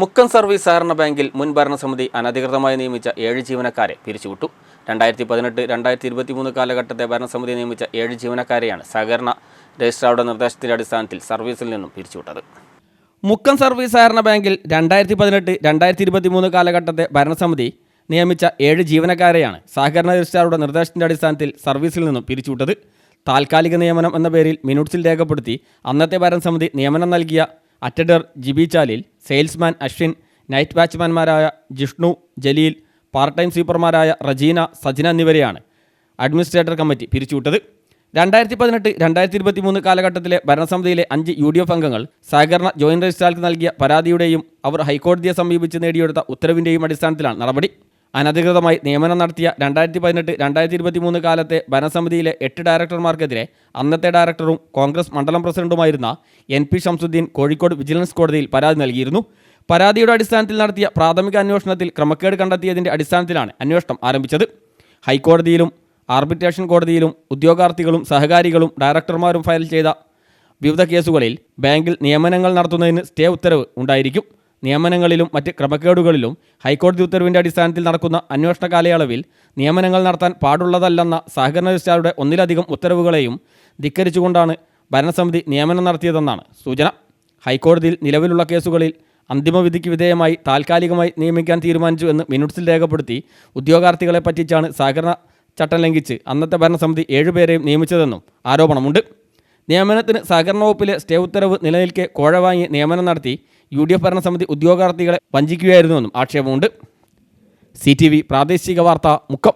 Mukkam service സഹകരണ ബാങ്കിൽ മുൻ ഭരണസമിതി അനധികൃതമായി നിയമിച്ച ഏഴ് ജീവനക്കാരെ പിരിച്ചുവിട്ടു. രണ്ടായിരത്തി പതിനെട്ട് രണ്ടായിരത്തി ഇരുപത്തിമൂന്ന് കാലഘട്ടത്തെ ഭരണസമിതി നിയമിച്ച ഏഴ് ജീവനക്കാരെയാണ് സഹകരണ രജിസ്ട്രാറുടെ നിർദ്ദേശത്തിന്റെ അടിസ്ഥാനത്തിൽ സർവീസിൽ നിന്നും പിരിച്ചുവിട്ടത്. മുക്കം സർവീസ് സഹകരണ ബാങ്കിൽ രണ്ടായിരത്തി പതിനെട്ട് രണ്ടായിരത്തി ഇരുപത്തി മൂന്ന് കാലഘട്ടത്തെ ഭരണസമിതി നിയമിച്ച ഏഴ് ജീവനക്കാരെയാണ് സഹകരണ രജിസ്ട്രാറുടെ നിർദ്ദേശത്തിന്റെ അടിസ്ഥാനത്തിൽ സർവീസിൽ നിന്നും പിരിച്ചുവിട്ടത്. താൽക്കാലിക നിയമനം എന്ന പേരിൽ മിനുട്സിൽ രേഖപ്പെടുത്തി അന്നത്തെ ഭരണസമിതി നിയമനം നൽകിയ attender Jibi Chalil salesman Ashwin night വാച്ച്മാൻമാരായ Jishnu Jaleel part time സ്വീപ്പർമാരായ റജീന സജിന എന്നിവരെയാണ് അഡ്മിനിസ്ട്രേറ്റർ കമ്മിറ്റി പിരിച്ചുവിട്ടത്. രണ്ടായിരത്തി പതിനെട്ട് രണ്ടായിരത്തി ഇരുപത്തി മൂന്ന് കാലഘട്ടത്തിലെ ഭരണസമിതിയിലെ അഞ്ച് യു ഡി എഫ് അംഗങ്ങൾ സഹകരണ ജോയിന്റ് രജിസ്ട്രാർക്ക് നൽകിയ പരാതിയുടെയും അവർ ഹൈക്കോടതിയെ സമീപിച്ച് നേടിയെടുത്ത ഉത്തരവിന്റെയും അടിസ്ഥാനത്തിലാണ് നടപടി. അനധികൃതമായി നിയമനം നടത്തിയ രണ്ടായിരത്തി പതിനെട്ട് രണ്ടായിരത്തി ഇരുപത്തി മൂന്ന് കാലത്തെ ഭരണസമിതിയിലെ എട്ട് ഡയറക്ടർമാർക്കെതിരെ അന്നത്തെ ഡയറക്ടറും കോൺഗ്രസ് മണ്ഡലം പ്രസിഡന്റുമായിരുന്ന N P Shamsuddin Kozhikode vigilance കോടതിയിൽ പരാതി നൽകിയിരുന്നു. പരാതിയുടെ അടിസ്ഥാനത്തിൽ നടത്തിയ പ്രാഥമിക അന്വേഷണത്തിൽ ക്രമക്കേട് കണ്ടെത്തിയതിന്റെ അടിസ്ഥാനത്തിലാണ് അന്വേഷണം ആരംഭിച്ചത്. ഹൈക്കോടതിയിലും ആർബിട്രേഷൻ കോടതിയിലും ഉദ്യോഗാർത്ഥികളും സഹകാരികളും ഡയറക്ടർമാരും ഫയൽ ചെയ്ത വിവിധ കേസുകളിൽ ബാങ്കിൽ നിയമനങ്ങൾ നടത്തുന്നതിന് സ്റ്റേ ഉത്തരവ് ഉണ്ടായിരിക്കും. നിയമനങ്ങളിലും മറ്റ് ക്രമക്കേടുകളിലും ഹൈക്കോടതി ഉത്തരവിന്റെ അടിസ്ഥാനത്തിൽ നടക്കുന്ന അന്വേഷണ കാലയളവിൽ നിയമനങ്ങൾ നടത്താൻ പാടുള്ളതല്ലെന്ന സഹകരണ രജിസ്ട്രാറുടെ ഒന്നിലധികം ഉത്തരവുകളെയും ധിക്കരിച്ചുകൊണ്ടാണ് ഭരണസമിതി നിയമനം നടത്തിയതെന്നാണ് സൂചന. ഹൈക്കോടതിയിൽ നിലവിലുള്ള കേസുകളിൽ അന്തിമവിധിക്ക് വിധേയമായി താൽക്കാലികമായി നിയമിക്കാൻ തീരുമാനിച്ചു എന്ന് മിനുട്സിൽ രേഖപ്പെടുത്തി ഉദ്യോഗാർത്ഥികളെ പറ്റിച്ചാണ് സഹകരണ ചട്ടം ലംഘിച്ച് അന്നത്തെ ഭരണസമിതി ഏഴുപേരെയും നിയമിച്ചതെന്നും ആരോപണമുണ്ട്. നിയമനത്തിന് സഹകരണ വകുപ്പിലെ സ്റ്റേ ഉത്തരവ് നിലനിൽക്കെ കോഴ വാങ്ങി നിയമനം നടത്തി യു ഡി എഫ് ഭരണസമിതി ഉദ്യോഗാർത്ഥികളെ വഞ്ചിക്കുകയായിരുന്നുവെന്നും ആക്ഷേപമുണ്ട്. സി ടി വി പ്രാദേശിക വാർത്ത മുക്കം.